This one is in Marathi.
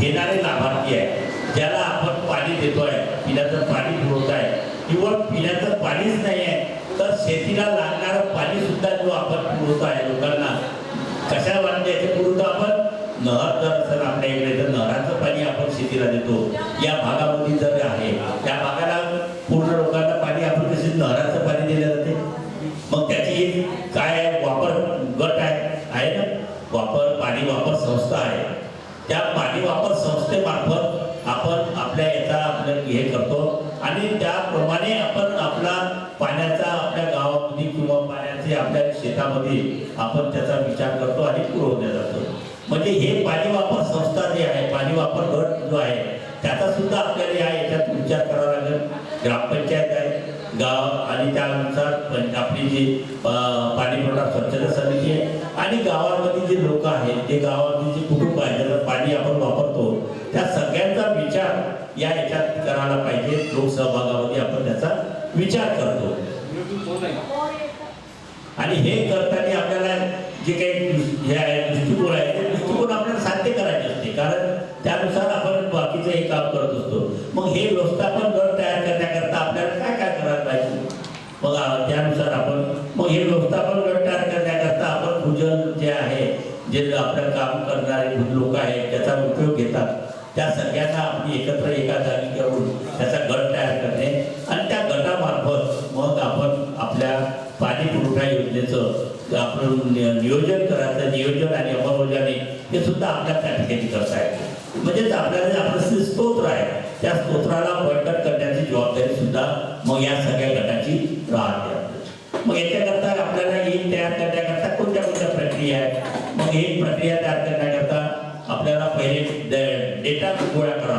घेणारे लाभार्थी आहे. ज्याला आपण पाणी देतोय पिण्याचं पाणी पुरवत आहे किंवा पिण्याचं पाणीच नाही आहे तर शेतीला लागणारं पाणी सुद्धा जो आपण पुरवतो आहे लोकांना कशा वाटते याचे पुरवतो आपण नहर जर असेल आपल्या इकडे तर नहराचं पाणी आपण शेतीला देतो. या भागामध्ये जर आहे त्या भागाला पूर्ण लोकांना पाणी आपण कसे नहराचं पाणी दिलं जाते. मग त्याची एक काय वापर गट आहे. आहे ना? वापर पाणी वापर संस्था आहे. त्या पाणी वापर संस्थेमार्फत आपण आपल्या याचा आपलं हे करतो. आणि त्याप्रमाणे आपण आपला पाण्याचा आपल्या गावामध्ये किंवा पाण्याचे आपल्या शेतामध्ये आपण त्याचा विचार करतो आणि पुरवल्या जातो. म्हणजे हे पाणी वापर संस्था जे आहे पाणी वापर गट जो आहे त्याचा सुद्धा आपल्याला या याच्यात विचार करावा लागेल. ग्रामपंचायत आहे गाव आणि त्यानुसार आपली जी अं, पाणी पुरवठा स्वच्छता समिती आहे आणि गावामध्ये जे लोक आहेत ते गावात जे कुटुंब आहे ज्याचं पाणी आपण वापरतो त्या सगळ्यांचा विचार या याच्यात करायला पाहिजे. लोकसहभागामध्ये आपण त्याचा विचार करतो. आणि हे करताना आपल्याला जे काही हे आहे दृष्टिकोन आहे ते दृष्टिकोन आपल्याला साध्य करायचे असते. कारण त्यानुसार आपण बाकीचं हे काम करत असतो. मग हे व्यवस्थापन गट तयार करण्याकरता आपल्याला काय काय करायला पाहिजे? मग त्यानुसार आपण मग हे व्यवस्थापन गट तयार करण्याकरता आपण भूजल जे आहे जे आपलं काम करणारे लोक आहेत त्याचा उपयोग घेतात. त्या सगळ्यांना आपण एकत्र एका जागी करून त्याचा गट तयार करणे आणि त्या गटामार्फत मग आपण आपल्या पाणी पुरवठा योजनेचं आपण नियोजन करायचं नियोजन आणि अंमलबजावणी हे सुद्धा आपल्या त्या ठिकाणी करता येते. म्हणजेच आपल्याला जे आपलं स्तोत्र आहे त्या स्तोत्राला बळकट करण्याची जबाबदारी सुद्धा मग या सगळ्या गटाची राहते. मग याच्याकरता आपल्याला एक तयार करण्याकरता कोणत्या कोणत्या प्रक्रिया आहेत? मग एक प्रक्रिया तयार करण्याकरता आपल्याला पहिले डेटा गोळा करावा